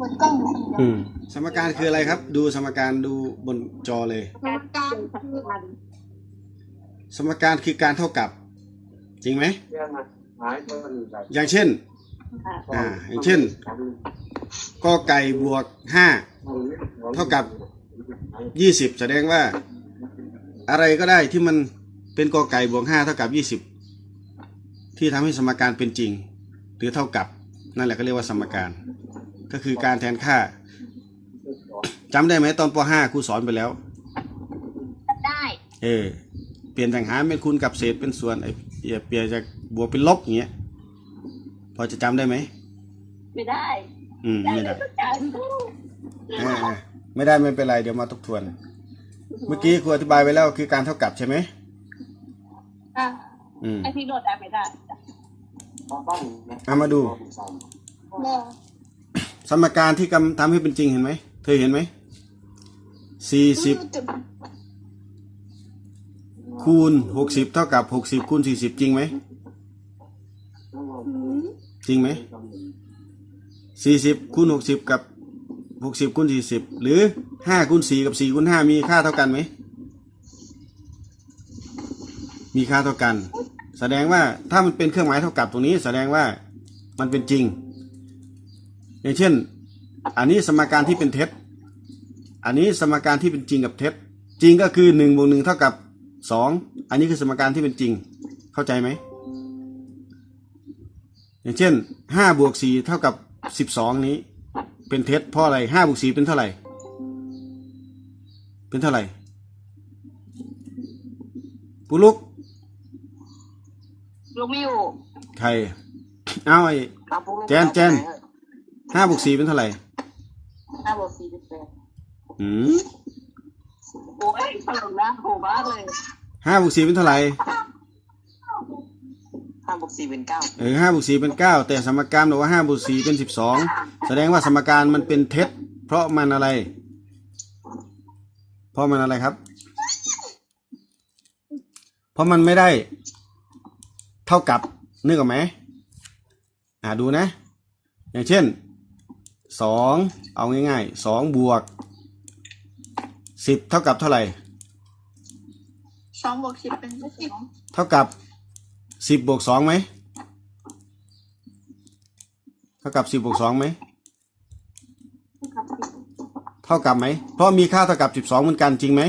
เปิดกล้องดูคนเดียวอืม สมการคืออะไรครับ ดูสมการดูบนจอเลย สมการคือสมการคือการเท่ากับ จริงไหมหายไปมันแบบอย่างเช่น อ่า อย่างเช่นกอไก่บวกห้า เท่ากับยี่สิบแสดงว่า อะไรก็ได้ที่มันเป็นกอไก่บวกห้าเท่ากับยี่สิบที่ทำให้สมการเป็นจริง หรือเท่ากับ นั่นแหละก็เรียกว่าสมการ ก็คือการแทนค่าจำได้ไหมตอนป .5 ครูสอนไปแล้ว ได้ เออ เปลี่ยนจากหารเป็นคูณกับเศษเป็นส่วนไอ้เปลี่ยนเปลี่ยนจากบวกเป็นลบอย่างเงี้ย พอจะจำได้ไหม ไม่ได้ อืม ไม่ได้จานอ่าไม่ได้ไม่เป็นไรเดี๋ยวมาทบทวน เมื่อกี้ครูอธิบายไปแล้วคือการเท่ากับใช่ไหมอะอืมไอพี่โดดได้ไม่ได้เอามาดูแม่ สมการที่กำทำให้เป็นจริงเห็นไหม เธอเห็นไหมสี่สิบคูณหกสิบเท่ากับหกสิบคูณสี่สิบจริงไหม จริงไหมสี่สิบคูณหกสิบกับหกสิบคูณสี่สิบหรือห้าคูณสี่กับสี่คูณห้ามีค่าเท่ากันไหม มีค่าเท่ากัน แสดงว่าถ้ามันเป็นเครื่องหมายเท่ากับตรงนี้ แสดงว่ามันเป็นจริง อย่างเช่น อันนี้สมการที่เป็นเท็จ อันนี้สมการที่เป็นจริงกับเท็จ จริงก็คือหนึ่งบวกหนึ่งเท่ากับสองอันนี้คือสมการที่เป็นจริง เข้าใจไหม อย่างเช่นห้าบวกสี่เท่ากับสิบสองนี้ เป็นเท็จเพราะอะไรห้าบวกสี่เป็นเท่าไหร่ เป็นเท่าไหร่ปุลุกลูกไม่อยู่ใคร เอาไอ้แจนแจน ห้าบวกสี่เป็นเท่าไหร่ห้าบวกสี่เป็นแปดอืมโอ้ยตลกนะโหมากเลยห้าบวกสี่เป็นเท่าไหร่ห้าบวกสี่เป็นเก้าเออห้าบวกสี่เป็นเก้าแต่สมการบอกว่าห้าบวกสี่เป็นสิบสองแสดงว่าสมการมันเป็นเท็จ เพราะมันอะไร เพราะมันอะไรครับ เพราะมันไม่ได้ เท่ากับนึกออกไหมอ่าดูนะ อย่างเช่น สองเอาง่ายๆสองบวกสิบเท่ากับเท่าไหร่ สองบวกสิบเป็นสิบเท่ากับสิบบวกสองไหมเท่ากับสิบบวกสองไหมเท่ากับไหมเพราะมีค่าเท่ากับสิบสองเหมือนกันจริงไหม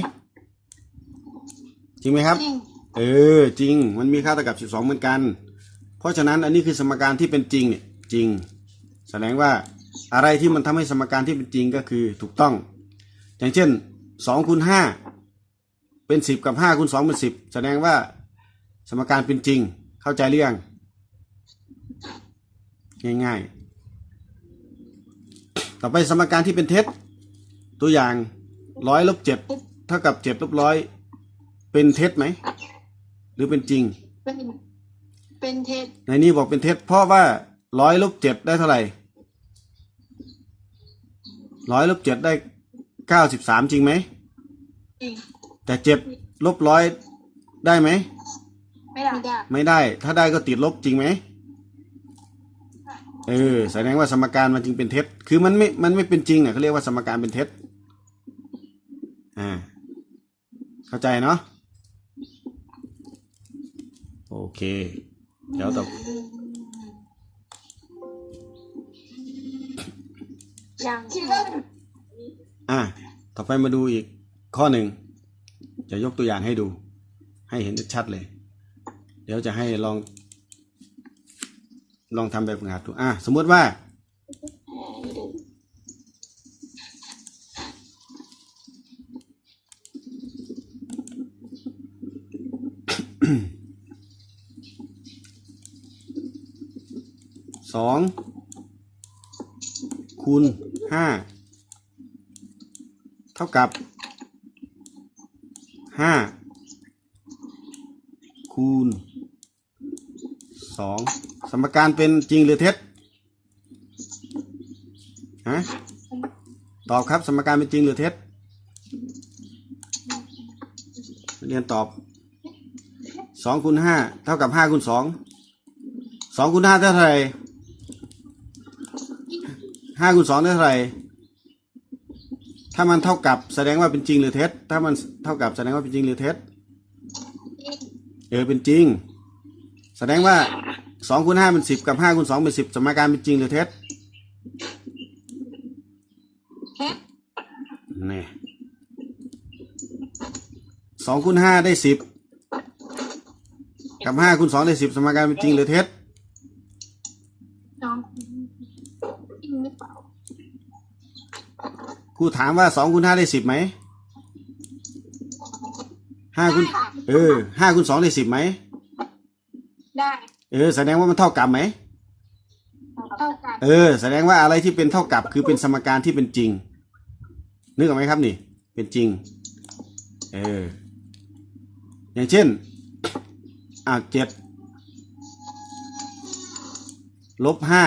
จริงไหมครับ จริงเออจริงมันมีค่าเท่ากับสิบสองเหมือนกัน เพราะฉะนั้นอันนี้คือสมการที่เป็นจริงเนี่ยจริง แสดงว่า อะไรที่มันทำให้สมการที่เป็นจริงก็คือถูกต้อง อย่างเช่นสองคูณห้าเป็นสิบกับห้าคูณสองเป็นสิบแสดงว่าสมการเป็นจริงเข้าใจหรือยังง่ายๆ ต่อไปสมการที่เป็นเท็จ ตัวอย่างร้อยลบเจ็ดเท่ากับเจ็ดลบร้อยเป็นเท็จไหม หรือเป็นจริง เป็นเป็นเท็จในนี้บอกเป็นเท็จเพราะว่าร้อยลบเจ็ดได้เท่าไหร่ ร้อยลบเจ็ดได้เก้าสิบสามจริงไหมจริงแต่เจ็ดลบร้อยได้ไหมไม่ได้ไม่ได้ ไม่ได้ ถ้าได้ก็ติดลบจริงไหมเออแสดงว่าสมการมันจึงเป็นเท็จ คือมันไม่ มันไม่เป็นจริงอะเขาเรียกว่าสมการเป็นเท็จ อ่า เข้าใจเนาะ โอเค เดี๋ยวต่อ ยังคิดว่าอะต่อไปมาดูอีกข้อหนึ่งจะยกตัวอย่างให้ดู ให้เห็นชัดเลย เดี๋ยวจะให้ลอง ลองทำแบบฝึกหัดดูอะสมมติว่า สองคูณ ห้าเท่ากับห้าคูณสองสมการเป็นจริงหรือเท็จฮะตอบครับสมการเป็นจริงหรือเท็จเรียนตอบสองคูณห้าเท่ากับห้าคูณสองสองคูณห้าเท่าไหร่ ห้าคูณสองได้เท่าไหร่ ถ้ามันเท่ากับแสดงว่าเป็นจริงหรือเท็จ ถ้ามันเท่ากับแสดงว่าเป็นจริงหรือเท็จ เออเป็นจริง แสดงว่าสองคูณห้าเป็นสิบกับห้าคูณสองเป็นสิบสมการเป็นจริงหรือเท็จเท็จนี่สองคูณห้าได้สิบกับห้าคูณสองได้สิบสมการเป็นจริงหรือเท็จ น้องจริงหรือเปล่า ค รูถามว่าสองคูณห้าได้สิบไหมห้าคูณเออห้าคูณสองได้สิบไหมได้เออแสดงว่ามันเท่ากับไหมเท่ากันเออ แสดงว่าอะไรที่เป็นเท่ากับคือเป็นสมการที่เป็นจริง นึกออกไหมครับนี่ เป็นจริง เออ อย่างเช่น อ่าเจ็ดลบห้า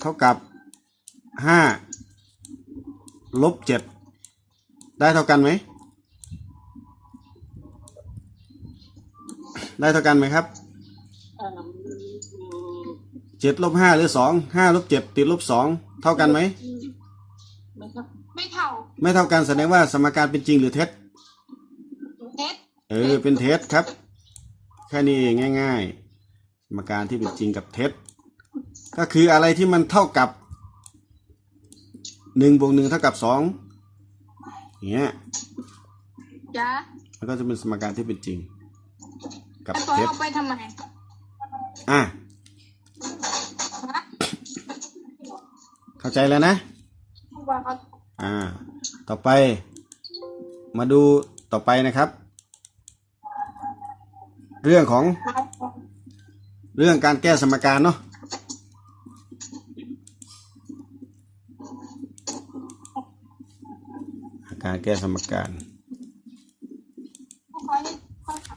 เท่ากับ ห้าลบเจ็ดได้เท่ากันไหม ได้เท่ากันไหมครับเจ็ดลบห้าหรือสองห้าลบเจ็ดติดลบสองเท่ากันไหมไม่เท่า ไม่เท่ากันแสดงว่าสมการเป็นจริงหรือเท็จเท็จเออเป็นเท็จครับ แค่นี้เองง่าย ๆ สมการที่เป็นจริงกับเท็จก็คืออะไรที่มันเท่ากับ หนึ่งบวกหนึ่งเท่ากับสองอย่างเงี้ยจ้ามันก็จะเป็นสมการที่เป็นจริง กับแล้วก็เท็จเอาไปทำไมอะฮะเข้าใจแล้วนะว่าเขาอ่า ต่อไป มาดูต่อไปนะครับ เรื่องของเรื่องการแก้สมการเนาะ การแก้สมการเขาให้เขาท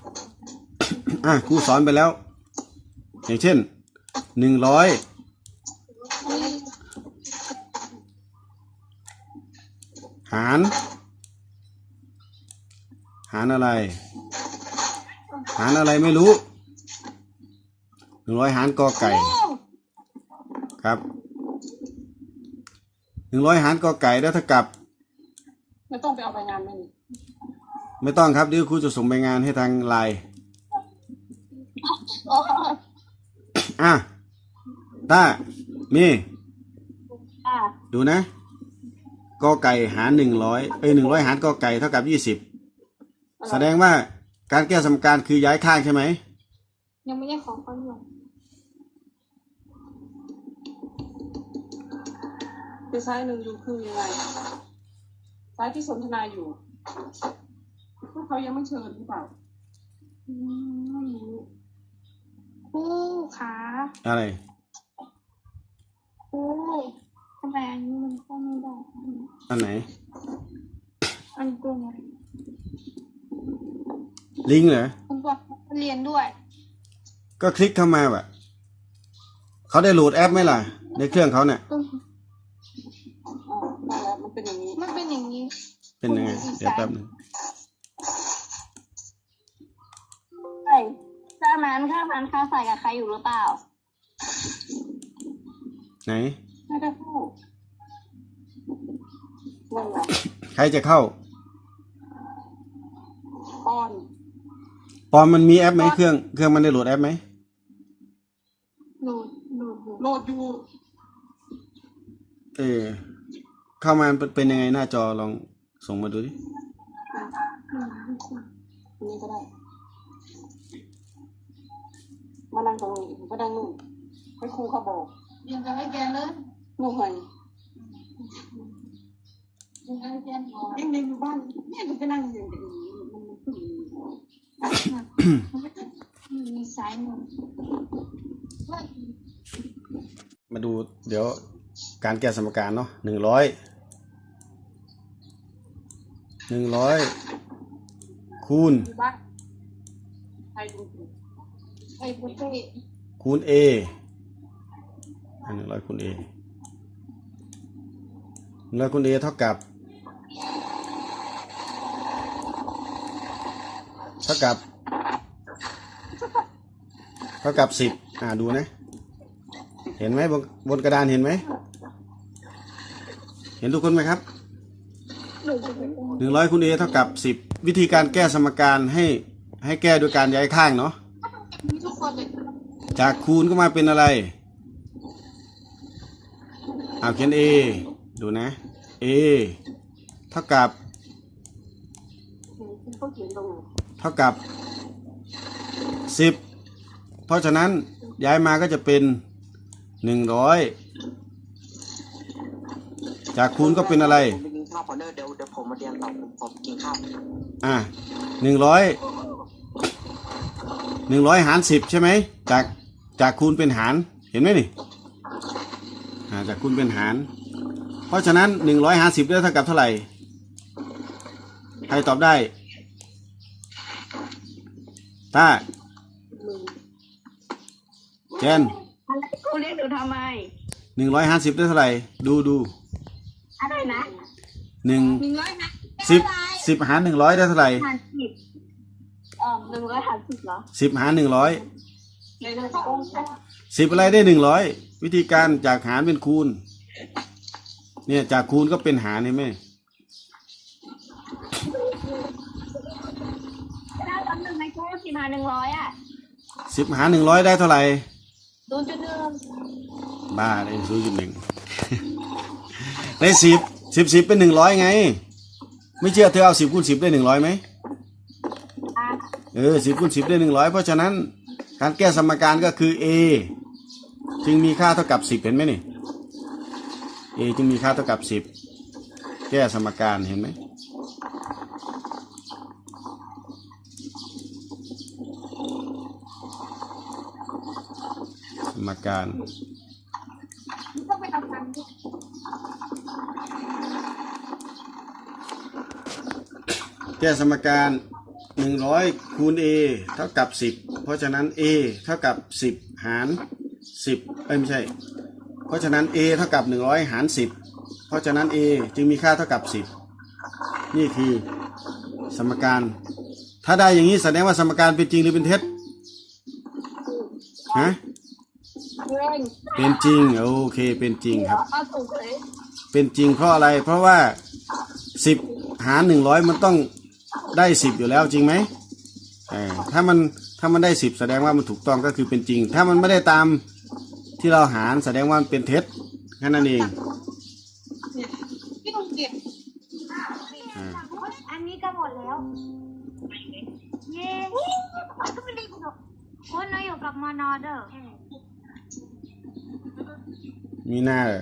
อะครูสอนไปแล้ว อย่างเช่นหนึ่งร้อยหาร หารอะไร หารอะไรไม่รู้หนึ่งร้อยหารกอไก่ครับหนึ่งร้อยหารกอไก่ได้เท่ากับ ไม่ต้องไปเอาไปงานไม่มีไม่ต้องครับเดี๋ยวครูจะส่งไปงานให้ทางไลน์โอ้อะต้ามีอ่าดูนะกอไก่หารหนึ่งร้อยเอ้ยหนึ่งร้อยหารกอไก่เท่ากับยี่สิบแสดงว่าการแก้สมการคือย้ายข้างใช่ไหมยังไม่ได้ขอเขาอยู่คือซ้ายหนึ่งอยู่คือยังไง ซ้ายที่สนทนาอยู่พวกเขายังไม่เชิญหรือเปล่าอืมไม่รู้คู่ขาอะไรคู่ทำไมอันนี้มันก็ไม่ได้ อันไหน อันตัวไงลิงก์เหรอคุณตัวเรียนด้วย ก็คลิกเข้ามาแบบเขาได้โหลดแอปไหมล่ะ ในเครื่องเขาเนี่ยต้อง อ๋อได้แล้วมัน เป็นอย่างนี้ มันเป็นอย่างนี้ เป็นยังไง เดี๋ยวแป๊บหนึงใช่ถ้านั้นถ้านั้นค้าใส่กับใครอยู่หรือเปล่า ไหน ไม่ได้เข้านั่นแหละใครจะเข้าป้อน ปอมมันมีแอปไหมเครื่อง เครื่องมันได้โหลดแอปไหมโหลด โหลดอยู่โหลดอยู่ เออ เข้ามาเป็นเป็นยังไงหน้าจอลองส่งมาดูดิอันนี้ก็ได้มานั่งตรงนี้ก็ได้นู่นให้ครูเขาบอกเรียนจะให้แกเลยนู่นไงเรียนจะให้แกบอกเองในอยู่บ้านเนี่ยมันจะนั่งอยู่อย่างนี้มันมันขึ้นมีสายมือเฮ้ยมาดูเดี๋ยว การแก้สมการเนาะหนึ่งร้อยหนึ่งร้อยคูณอยู่บ้านใครดูสิไอ้พุทธิคูณ a หนึ่งร้อยคูณ a หนึ่งร้อยคูณ a เท่ากับ เท่ากับ เท่ากับสิบอ่าดูนะ เห็นไหมบนบนกระดานเห็นไหม เห็นทุกคนไหมครับหนูจะเป็นหนึ่งร้อยคูณ a เท่ากับสิบวิธีการแก้สมการให้ให้แก้โดยการย้ายข้างเนาะมีทุกคนเลยจากคูณก็มาเป็นอะไรเอาเขียน a ดูนะ a เท่ากับเขาเขียนตรงไหนเท่ากับสิบเพราะฉะนั้นย้ายมาก็จะเป็นหนึ่งร้อย จากคูณก็เป็นอะไร ผมไปกินข้าวก่อนเด้อเดี๋ยวเดี๋ยวผมมาเรียนต่อผมผมกินข้าวอะหนึ่งร้อยหนึ่งร้อยหารสิบใช่ไหมจากจากคูณเป็นหารเห็นไหมนี่อ่าจากคูณเป็นหาร เพราะฉะนั้นหนึ่งร้อยหารสิบได้เท่ากับเท่าไหร่ ใครตอบได้ต้าเจนอะไรกูเรียกหนูทำไม หนึ่งร้อยห้าสิบได้เท่าไหร่ ดูดู อะไรนะหนึ่งหนึ่งร้อยนะสิบสิบหารหนึ่งร้อยได้เท่าไหร่หารสิบเอ่อหนึ่งร้อยหารสิบเหรอสิบหารหนึ่งร้อยเลยนะจะองค์สิบอะไรได้หนึ่งร้อยวิธีการจากหารเป็นคูณ เนี่ยจากคูณก็เป็นหารเห็นไหมถ้าตอนหนึ่งในกูสิบหารหนึ่งร้อยอะสิบหารหนึ่งร้อยได้เท่าไหร่ศูนย์จุดหนึ่งบ้าได้ศูนย์จุดหนึ่ง ได้สิบสิบสิบเป็นหนึ่งร้อยไง ไม่เชื่อเธอเอาสิบคูณสิบได้หนึ่งร้อยไหมอะเออสิบคูณสิบได้หนึ่งร้อยเพราะฉะนั้นการแก้สมการก็คือ a จึงมีค่าเท่ากับสิบเห็นไหมนี่ a จึงมีค่าเท่ากับสิบแก้สมการเห็นไหมสมการ ต้องไปทำงานด้วย แก้สมการหนึ่งร้อยคูณ a เท่ากับสิบเพราะฉะนั้น a เท่ากับสิบหารสิบเอ้ยไม่ใช่ เพราะฉะนั้น a เท่ากับหนึ่งร้อยหารสิบเพราะฉะนั้น a จึงมีค่าเท่ากับสิบนี่คือสมการ ถ้าได้อย่างนี้แสดงว่าสมการเป็นจริงหรือเป็นเท็จฮะเงินเป็นจริงโอเคเป็นจริงครับเอาถูกเลยเป็นจริงเพราะอะไร เพราะว่าสิบหารหนึ่งร้อยมันต้อง ได้สิบอยู่แล้วจริงไหมเออถ้ามันถ้ามันได้สิบแสดงว่ามันถูกต้องก็คือเป็นจริง ถ้ามันไม่ได้ตามที่เราหารแสดงว่ามันเป็นเท็จแค่นั้นเองพี่ต้องเก็บอ่าอันนี้ก็หมดแล้ว เย้ก็ไม่ได้หรอกคุณเราอยู่กับมอนอเดอร์มีหน้าเหรอ